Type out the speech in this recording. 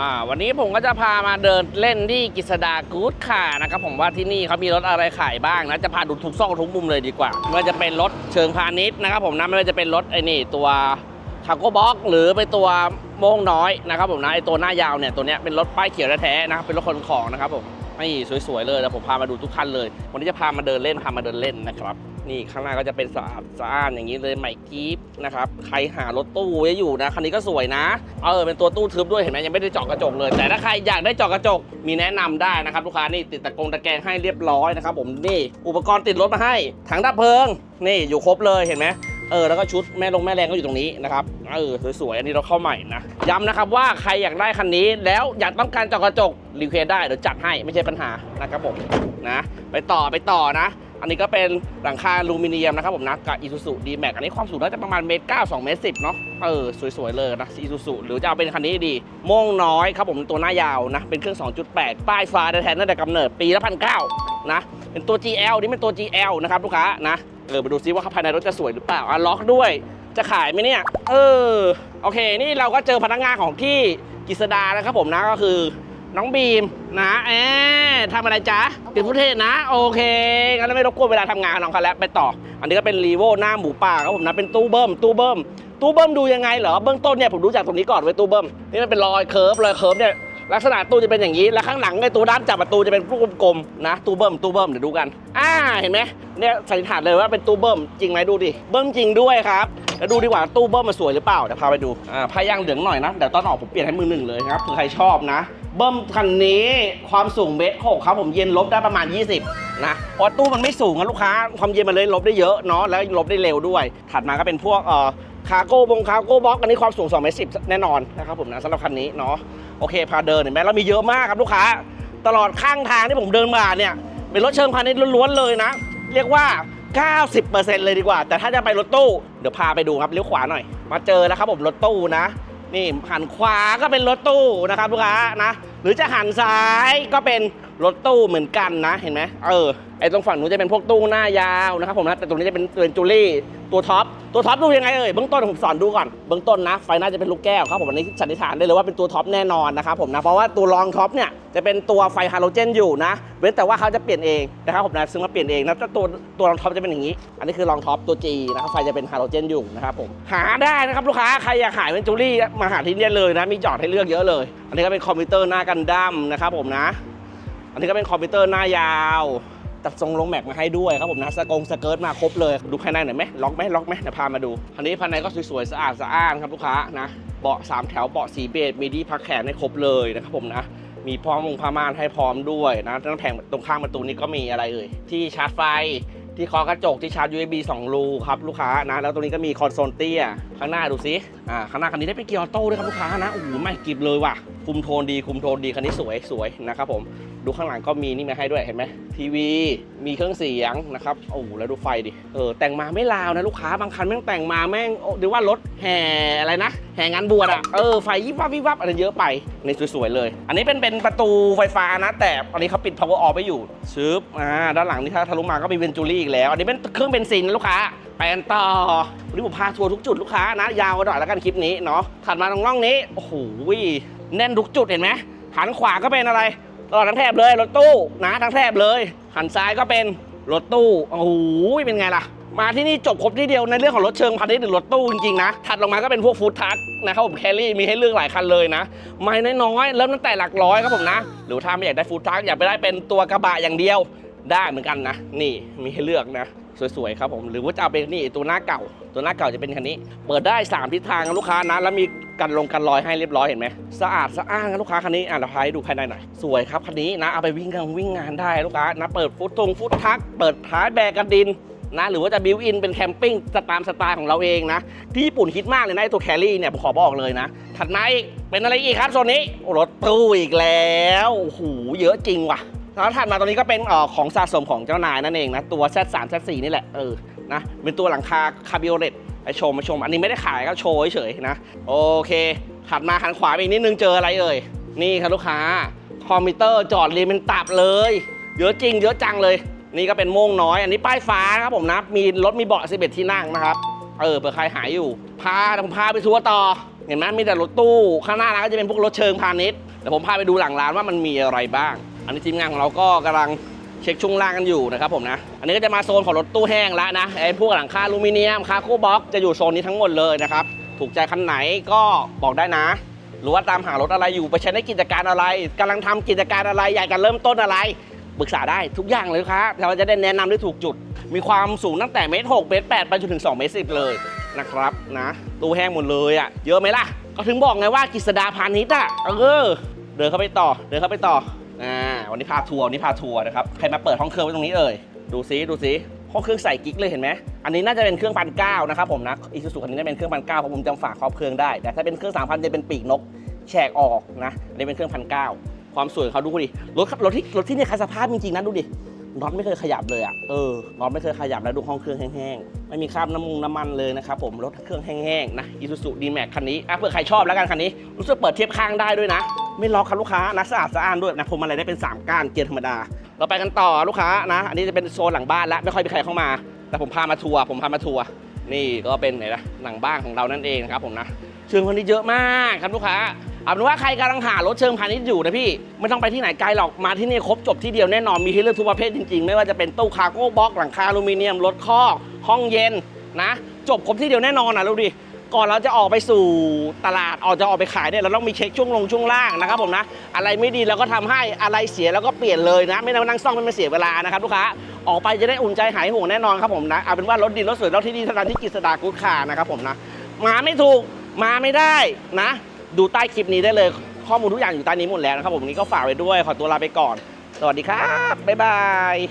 อ่าวันนี้ผมก็จะพามาเดินเล่นที่กิษดากู๊ดค่ะนะครับผมว่าที่นี่เขามีรถอะไรขายบ้างนะจะพาดูทุกซอกทุกมุมเลยดีกว่าไม่ว่าจะเป็นรถเชิงพาณิชย์นะครับผมนะไม่ว่าจะเป็นรถไอ้นี่ตัวคาร์โก้บ็อกหรือเป็นตัวโม่งน้อยนะครับผมนะไอ้ตัวหน้ายาวเนี่ยตัวเนี้ยเป็นรถป้ายเขียวแท้ๆนะครับเป็นรถคนของนะครับผม นี่สวยๆเลยแล้วผมพามาดูทุกคันเลย วันนี้จะพามาเดินเล่นพามาเดินเล่นนะครับ นี่ข้างหน้าก็จะเป็นสะอาดสะอ้านอย่างนี้เลยใหม่กรีฟนะครับใครหารถตู้ไว้อยู่นะคันนี้ก็สวยนะเออเป็นตัวตู้ทึบด้วยเห็นไหมยังไม่ได้เจาะกระจกเลย แต่ถ้าใครอยากได้เจาะกระจกมีแนะนำได้นะครับลูกค้านี่ติดตะกรงตะแกรงให้เรียบร้อยนะครับผมนี่อุปกรณ์ติดรถมาให้ถังดับเพลิง นี่อยู่ครบเลยเห็นไหม เออแล้วก็ชุดแม่ลงแม่แรงก็อยู่ตรงนี้นะครับเออสวยๆอันนี้เราเข้าใหม่นะย้ำนะครับว่าใครอยากได้คันนี้ แล้วอยากต้องการจาะกระจกรีเควสได้เดี๋ยวจัดให้ไม่ใช่ปัญหานะครับผมนะ ไปต่อไปต่อนะ อันนี้ก็เป็นหลังคาอลูมิเนียมนะครับผมนะกับ Isuzu D-Max อันนี้ความสูงน่าจะประมาณเมตรเก้าสองเมตรสิบเนาะเออสวยๆเลยนะ Isuzu หรือจะเอาเป็นคันนี้ดีโม่งน้อยครับผมตัวหน้ายาวนะเป็นเครื่อง 2.8 ป้ายฟ้าแท้ๆตั้งแต่กำเนิดปีละพันเก้านะเป็นตัว GL นี่เป็นตัว GL นะครับลูกค้านะ เออมาดูซิว่าภายในรถจะสวยหรือเปล่าอะล็อกด้วย จะขายไหมเนี่ย เออ โอเค นี่เราก็เจอพนักงานของที่กิษดานะครับผมนะก็คือน้องบีมนะเอ๊ะทำอะไรจ๊ะเป็นผู้เทศนะ โอเคงั้นเราไม่รบกวนเวลาทำงานน้องเขาแล้วไปต่อ อันนี้ก็เป็นรีโวหน้าหมูป่าครับผมนะเป็นตู้เบิ้มตู้เบิ้มตู้เบิ้มดูยังไงเหรอเบื้องต้นเนี่ยผมรู้จักตรงนี้ก่อนไว้ยตู้เบิ้มนี่มันเป็นรอยเคิร์ฟรอยเคิร์ฟเนี่ยลักษณะตู้จะเป็นอย่างนี้ แล้วข้างหลังไอ้ตัวด้านจับประตูจะเป็นลูกกลมๆนะตู้เบิ้มตู้เบิ้มเดี๋ยวดูกัน อ่าเห็นไหม เนี่ยสันนิษฐานเลยว่าเป็นตู้เบิ้มจริงไหมดูดิเบิ้มจริงด้วยครับแล้วดูดีกว่าตู้เบิ้มมันสวยหรือเปล่าเดี๋ยวพาไปดูอ่าผ้ายางเหลืองหน่อยนะเดี๋ยวตอนออกผมเปลี่ยนให้มือหนึ่งเลยครับคือใครชอบนะ เบิ้มคันนี้ความสูงเมตรหกครับผมเย็นลบได้ประมาณ 20นะเพราะตู้มันไม่สูงนะลูกค้า ความเย็นมันเลยลบได้เยอะเนาะแล้วลบได้เร็วด้วย ถัดมาก็เป็นพวกเอ่อคาร์โก้บงคาร์โก้บล็อกอันนี้ความสูง2เมตรสิแน่นอนนะครับผมนะสำหรับคันนี้เนาะโอเคพาเดินเห็นไหมแล้วมีเยอะมากครับลูกค้า ตลอดข้างทางที่ผมเดินมาเนี่ยเป็นรถเชิงพาณิชย์ล้วนๆเลยนะ เรียกว่า 90%เลยดีกว่า แต่ถ้าจะไปรถตู้ เดี๋ยวพาไปดูครับเลี้ยวขวาหน่อย มาเจอแล้วครับผมรถตู้นะ นี่หันขวาก็เป็นรถตู้นะครับลูกค้านะ หรือจะหันซ้ายก็เป็นรถตู้เหมือนกันนะ เห็นไหมเออ ไอ้ตรงฝั่งนู้นจะเป็นพวกตู้หน้ายาวนะครับผมนะแต่ตรงนี้จะเป็นเป็นจูลี่ตัวท็อปตัวท็อปดูยังไงเอ่ยเบื้องต้นผมสอนดูก่อนเบื้องต้นนะไฟน้าจะเป็นลูกแก้วครับผมอันนี้สันนิษฐานได้เลยว่าเป็นตัวท็อปแน่นอนนะครับผมนะเพราะว่าตัวรองท็อปเนี่ยจะเป็นตัวไฟฮาโลเจนอยู่นะ เว้นแต่ว่าเขาจะเปลี่ยนเองนะครับผมนะซึ่งมาเปลี่ยนเองนะตัวตัวรองท็อปจะเป็นอย่างนี้ อันนี้คือรองท็อปตัว G นะครับไฟจะเป็นฮาโลเจนอยู่นะครับผมหาได้นะครับลูกค้าใครอยากขายเป็นจูลี่มาหาที่นี่เลยนะมีจอดให้เลือกเยอะเลย อันนี้ก็เป็นคอมพิวเตอร์หน้ากันดั้มนะครับผมนะ อันนี้ก็เป็นคอมพิวเตอร์หน้ายาว ตัดทรงลงแม็กมาให้ด้วยครับผมนะสกงสเกิร์ตมาครบเลย ดูภายในหน่อยไหมล็อกไหมล็อกไหมเดี๋ยวพามาดูอันนี้ภายในก็สวยๆสะอาดสะอ้านครับลูกค้านะเบาะสามแถวเบาะสีเบจมีที่พักแขนให้ครบเลยนะครับผมนะมีพร้อมมงผ้าม่านให้พร้อมด้วยนะตั้งแผงตรงข้างประตูนี้ก็มีอะไรเอ่ยที่ชาร์จไฟที่คอกระจกที่ชาร์จ USB 2 รูครับลูกค้านะแล้วตรงนี้ก็มีคอนโซลเตี้ยข้างหน้าดูซิอ่าข้างหน้าคันนี้ได้เป็นเกียร์ออโต้ด้วยครับลูกค้านะโอ้โหไม่กริบเลยว่ะ คุมโทนดีคุมโทนดีคันนี้สวยสวยนะครับผมดูข้างหลังก็มีนี่มาให้ด้วยเห็นไหมทีวีมีเครื่องเสียงนะครับโอ้โหแล้วดูไฟดิเออแต่งมาไม่ลาวนะลูกค้าบางคันแม่งแต่งมาแม่งหรือว่ารถแห่อะไรนะ ห่งานบวชอะเออ ไฟยิบวับวิบวับอะไรเยอะไปนี่สวยๆเลย อันนี้เป็นเป็นประตูไฟฟ้านะ แต่อันนี้เขาปิด power off ไปอยู่ชึบอ่า ด้านหลังนี่ถ้าทะลุมาก็มีเวนจูรี่อีกแล้ว อันนี้เป็นเครื่องเบนซินนะลูกค้าไปกันต่อวันนี้ผมพาทัวร์ทุกจุดลูกค้านะ ยาวหน่อยแล้วกันคลิปนี้เนาะ ถัดมาตรงร่องนี้ โอ้โห แน่นทุกจุดเห็นไหมหันขวาก็เป็นอะไรตลอดทั้งแถบเลยรถตู้นะทั้งแถบเลย หันซ้ายก็เป็นรถตู้ โอ้โห เป็นไงล่ะ มาที่นี่จบครบที่เดียวในเรื่องของรถเชิงพาณิชย์หรือรถตู้จริงๆนะ ถัดลงมาก็เป็นพวกฟู้ดทัคนะครับผมแคลรี่มีให้เลือกหลายคันเลยนะ ไม่น้อยๆ เริ่มตั้งแต่หลักร้อยครับผมนะ หรือถ้าไม่อยากได้ฟู้ดทัคอยากไปได้เป็นตัวกระบะอย่างเดียวได้เหมือนกันนะ นี่มีให้เลือกนะ สวยๆครับผมหรือว่าจะเอาเป็นนี่ตัวหน้าเก่า ตัวหน้าเก่าจะเป็นคันนี้ เปิดได้ 3 ทิศทางนะลูกค้านะ แล้วมีกันลงกันรอยให้เรียบร้อยเห็นไหมสะอาดสะอ้านนะลูกค้าคันนี้อะเราพาให้ดูภายในหน่อย สวยครับคันนี้นะเอาไปวิ่งกันวิ่งงานได้ลูกค้านะเปิดฟุตทงฟุตทัก เปิดท้ายแบกกันดิน นะหรือว่าจะบิวอินเป็นแคมปิ้งสตามสไตล์ของเราเองนะ ที่ญี่ปุ่นฮิตมากเลยนะไอตัวแครี่เนี่ยผมขอบอกเลยนะ ถัดมาอีกเป็นอะไรอีกครับโซนนี้รถตู้อีกแล้วโอ้โหเยอะจริงว่ะแล้วถัดมาตรงนี้ก็เป็นออของสะสมของเจ้านายนั่นเองนะตัว Z3 Z4 นี่แหละเออนะเป็นตัวหลังคาคาบิโอเลตไปชมมาชม อันนี้ไม่ได้ขายก็โชว์เฉยๆนะ โอเค ถัดมาหันขวาไปอีกนิดนึงเจออะไรเอ่ย นี่ครับลูกค้า คอมพิวเตอร์จอดเรียงเป็นตับเลย เยอะจริง เยอะจังเลย นี่ก็เป็นโม่งน้อย อันนี้ป้ายฟ้าครับผมนะ มีรถมีเบาะ11 ที่นั่งนะครับ เออเผื่อใครหายอยู่ พาผมพาไปทัวร์ต่อ เห็นไหมมีแต่รถตู้ ข้างหน้าร้านก็จะเป็นพวกรถเชิงพาณิชย์เดี๋ยวผมพาไปดูหลังร้านว่ามันมีอะไรบ้าง อันนี้ทีมงานของเราก็กำลังเช็คช่วงล่างกันอยู่นะครับผมนะ อันนี้ก็จะมาโซนของรถตู้แห้งแล้วนะ ไอ้พวกหลังคาอลูมิเนียมคาโคบ็อกจะอยู่โซนนี้ทั้งหมดเลยนะครับ ถูกใจคันไหนก็บอกได้นะ หรือว่าตามหารถอะไรอยู่ไปใช้ในกิจการอะไรกำลังทำกิจการอะไรอยากจะเริ่มต้นอะไร ปรึกษาได้ทุกอย่างเลยครับเราจะได้แนะนำได้ถูกจุด มีความสูงตั้งแต่เมตรหกเมตรแปดไปจนถึง2เมตรสิเลยนะครับนะตู้แห้งหมดเลยอะเยอะไหมล่ะ ก็ถึงบอกไงว่ากฤษดาพาณิชย์อะเออเดินเข้าไปต่อเดินเข้าไปต่ออ่าวันนี้พาทัวร์วันนี้พาทัวร์นะครับใครมาเปิดห้องเครื่องไว้ตรงนี้เอ่ยดูซิดูซิห้องเครื่องใส่กิ๊กเลยเห็นไหมอันนี้น่าจะเป็นเครื่องพันเก้านะครับผมนะอีซูซูคันนี้น่าจะเป็นเครื่องพันเก้าเพราะผมจำฝาครอบเครื่องได้แต่ถ้าเป็นเครื่องสามพันจะเป็นปีกนกแฉกออกนะอันนี้เป็นเครื่องพันเก้า ความสวยของเขาดูดิรถรถที่รถที่เนี่ยคัสภาพจริงๆนะดูดิน็อตไม่เคยขยับเลยอะเออน็อตไม่เคยขยับแล้วดูห้องเครื่องแห้งๆไม่มีคราบน้ำมุงน้ำมันเลยนะครับผมรถเครื่องแห้งๆนะอีซูซูดีแม็กคันนี้อะเผื่อใครชอบแล้วกันคันนี้รู้สึกเปิดเทียบข้างได้ด้วยนะ ไม่ล็อกครับลูกค้านะสะอาดสะอ้านด้วยนะพวงมาลัยได้เป็น 3 ก้านเกียร์ธรรมดา เราไปกันต่อลูกค้านะ อันนี้จะเป็นโซนหลังบ้านแล้วไม่ค่อยมีใครเข้ามา แต่ผมพามาทัวร์ผมพามาทัวร์ นี่ก็เป็นไหนนะหลังบ้านของเรานั่นเองนะครับผมนะ เชิงพาณิชย์เยอะมากครับลูกค้าเอาเป็นว่าใครกำลังหารถเชิงพาณิชย์อยู่นะพี่ ไม่ต้องไปที่ไหนไกลหรอกมาที่นี่ครบจบที่เดียวแน่นอนมีให้เลือกทุกประเภทจริงๆ ไม่ว่าจะเป็นตู้คาร์โก้บ็อกหลังคาอลูมิเนียมรถคอกห้องเย็นนะ จบครบที่เดียวแน่นอนนะลูกดิ ก่อนเราจะออกไปสู่ตลาดออกจะออกไปขายเนี่ยเราต้องมีเช็คช่วงลงช่วงล่างนะครับผมนะอะไรไม่ดีเราก็ทำให้อะไรเสียแล้วก็เปลี่ยนเลยนะ ไม่ต้องนั่งซ่อมไม่มาเสียเวลานะครับลูกค้าออกไปจะได้อุ่นใจหายห่วงแน่นอนครับผมนะเอาเป็นว่ารถดีรถสวยรถที่ดีเท่านที่กิจสดากู๊ดคาร์นะครับผมนะมาไม่ถูกมาไม่ได้นะ ดูใต้คลิปนี้ได้เลยข้อมูลทุกอย่างอยู่ใต้นี้หมดแล้วนะครับผมนี้ก็ฝากไว้ด้วยขอตัวลาไปก่อน สวัสดีครับบ๊ายบาย